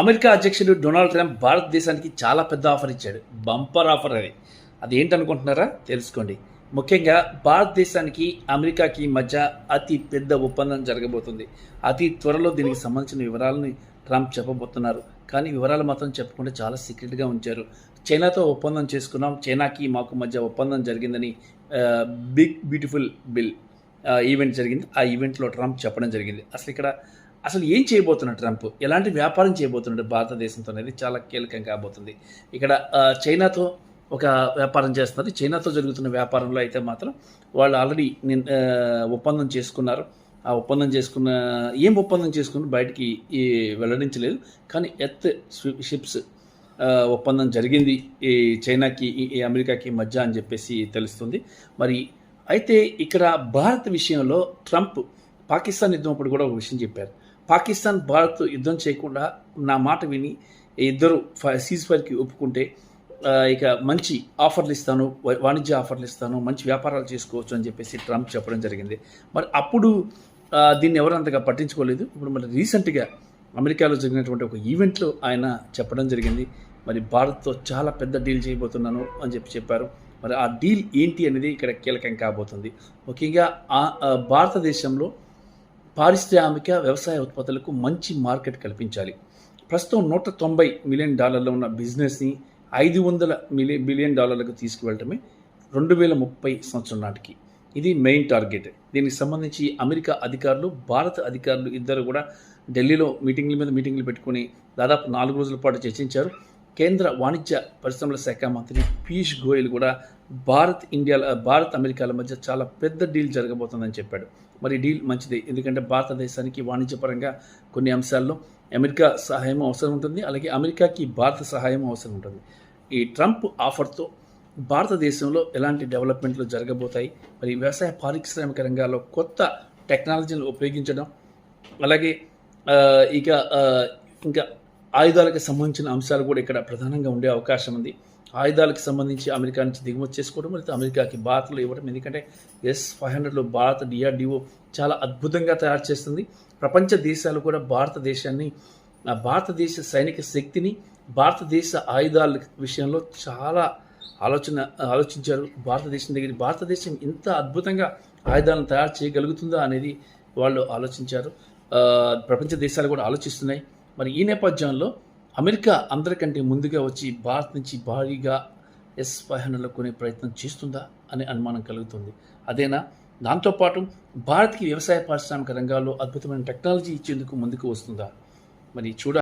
America అధ్యక్షుడు Donald Trump భారతదేశానికి చాలా పెద్ద ఆఫర్ ఇచ్చాడు. బంపర్ ఆఫర్ అది. అది ఏంటనుకుంటున్నారా తెలుసుకోండి. ముఖ్యంగా భారతదేశానికి అమెరికాకి మధ్య అతి పెద్ద ఒప్పందం జరగబోతుంది. అతి త్వరలో దీనికి సంబంధించిన వివరాలను ట్రంప్ చెప్పబోతున్నారు. కానీ వివరాలు మాత్రం చెప్పకుండా చాలా సీక్రెట్గా ఉంచారు. చైనాతో ఒప్పందం చేసుకున్నాం. చైనాకి మాకు మధ్య ఒప్పందం జరిగిందని బిగ్ బ్యూటిఫుల్ బిల్ ఈవెంట్ జరిగింది. ఆ ఈవెంట్లో ట్రంప్ చెప్పడం జరిగింది. అసలు ఇక్కడ అసలు ఏం చేయబోతున్నాడు ట్రంప్? ఎలాంటి వ్యాపారం చేయబోతున్నాడు భారతదేశంతో అనేది చాలా కీలకం కాబోతుంది. ఇక్కడ చైనాతో ఒక వ్యాపారం చేస్తున్నారు. చైనాతో జరుగుతున్న వ్యాపారంలో అయితే మాత్రం వాళ్ళు ఆల్రెడీ ఒప్పందం చేసుకున్నారు. ఆ ఒప్పందం చేసుకున్న ఏం ఒప్పందం చేసుకుని బయటికి వెల్లడించలేదు. కానీ ఎత్ షిప్స్ ఒప్పందం జరిగింది ఈ చైనాకి ఈ- ఈ అమెరికాకి మధ్య అని చెప్పేసి తెలుస్తుంది. మరి అయితే ఇక్కడ భారత్ విషయంలో ట్రంప్ పాకిస్తాన్ యుద్ధం అప్పుడు కూడా ఒక విషయం చెప్పారు. పాకిస్తాన్ భారత్ యుద్ధం చేయకుండా నా మాట విని ఇద్దరు సీజ్ ఫైర్కి ఒప్పుకుంటే ఇక మంచి ఆఫర్లు ఇస్తాను వాణిజ్య ఆఫర్లు ఇస్తాను మంచి వ్యాపారాలు చేసుకోవచ్చు అని చెప్పేసి ట్రంప్ చెప్పడం జరిగింది. మరి అప్పుడు దీన్ని ఎవరు అంతగా పట్టించుకోలేదు. ఇప్పుడు మరి రీసెంట్గా అమెరికాలో జరిగినటువంటి ఒక ఈవెంట్లో ఆయన చెప్పడం జరిగింది. మరి భారత్తో చాలా పెద్ద డీల్ చేయబోతున్నాను అని చెప్పి చెప్పారు. మరి ఆ డీల్ ఏంటి అనేది ఇక్కడ కీలకం కాబోతుంది. ముఖ్యంగా ఆ భారతదేశంలో పారిశ్రామిక వ్యవసాయ ఉత్పత్తులకు మంచి మార్కెట్ కల్పించాలి. ప్రస్తుతం నూట తొంభై మిలియన్ డాలర్లు ఉన్న బిజినెస్ని ఐదు వందల మిలియన్ బిలియన్ డాలర్లకు తీసుకువెళ్ళటమే రెండు వేల ముప్పై సంవత్సరం నాటికి. ఇది మెయిన్ టార్గెట్. దీనికి సంబంధించి అమెరికా అధికారులు భారత అధికారులు ఇద్దరు కూడా ఢిల్లీలో మీటింగ్ల మీద మీటింగ్లు పెట్టుకుని దాదాపు నాలుగు రోజుల పాటు చర్చించారు. కేంద్ర వాణిజ్య పరిశ్రమల శాఖ మంత్రి పీయూష్ గోయల్ కూడా భారత్ ఇండియా భారత్ అమెరికాల మధ్య చాలా పెద్ద డీల్ జరగబోతుందని చెప్పాడు. మరి డీల్ మంచిది ఎందుకంటే భారతదేశానికి వాణిజ్యపరంగా కొన్ని అంశాల్లో అమెరికా సహాయం అవసరం ఉంటుంది అలాగే అమెరికాకి భారత సహాయం అవసరం ఉంటుంది. ఈ ట్రంప్ ఆఫర్తో భారతదేశంలో ఎలాంటి డెవలప్మెంట్లు జరగబోతాయి? మరి వ్యవసాయ పారిశ్రామిక రంగాల్లో కొత్త టెక్నాలజీని ఉపయోగించడం అలాగే ఇక ఇంకా ఆయుధాలకు సంబంధించిన అంశాలు కూడా ఇక్కడ ప్రధానంగా ఉండే అవకాశం ఉంది. ఆయుధాలకు సంబంధించి అమెరికా నుంచి దిగుమతి చేసుకోవడం లేదా అమెరికాకి భారత్లో ఇవ్వడం. ఎందుకంటే ఎస్ ఫైవ్ హండ్రెడ్లో భారత డిఆర్డిఓ చాలా అద్భుతంగా తయారు చేస్తుంది. ప్రపంచ దేశాలు కూడా భారతదేశాన్ని భారతదేశ సైనిక శక్తిని భారతదేశ ఆయుధాల విషయంలో చాలా ఆలోచన ఆలోచించారు. భారతదేశం దగ్గర భారతదేశం ఇంత అద్భుతంగా ఆయుధాలను తయారు చేయగలుగుతుందా అనేది వాళ్ళు ఆలోచించారు. ప్రపంచ దేశాలు కూడా ఆలోచిస్తున్నాయి. మరి ఈ నేపథ్యంలో అమెరికా అందరికంటే ముందుగా వచ్చి భారత్ నుంచి భారీగా ఎస్ ఫైవ్ హండ్రెడ్లో కొనే ప్రయత్నం చేస్తుందా అనే అనుమానం కలుగుతుంది. అదేనా? దాంతోపాటు భారత్కి వ్యవసాయ పారిశ్రామిక రంగాల్లో అద్భుతమైన టెక్నాలజీ ఇచ్చేందుకు ముందుకు వస్తుందా? మరి చూడ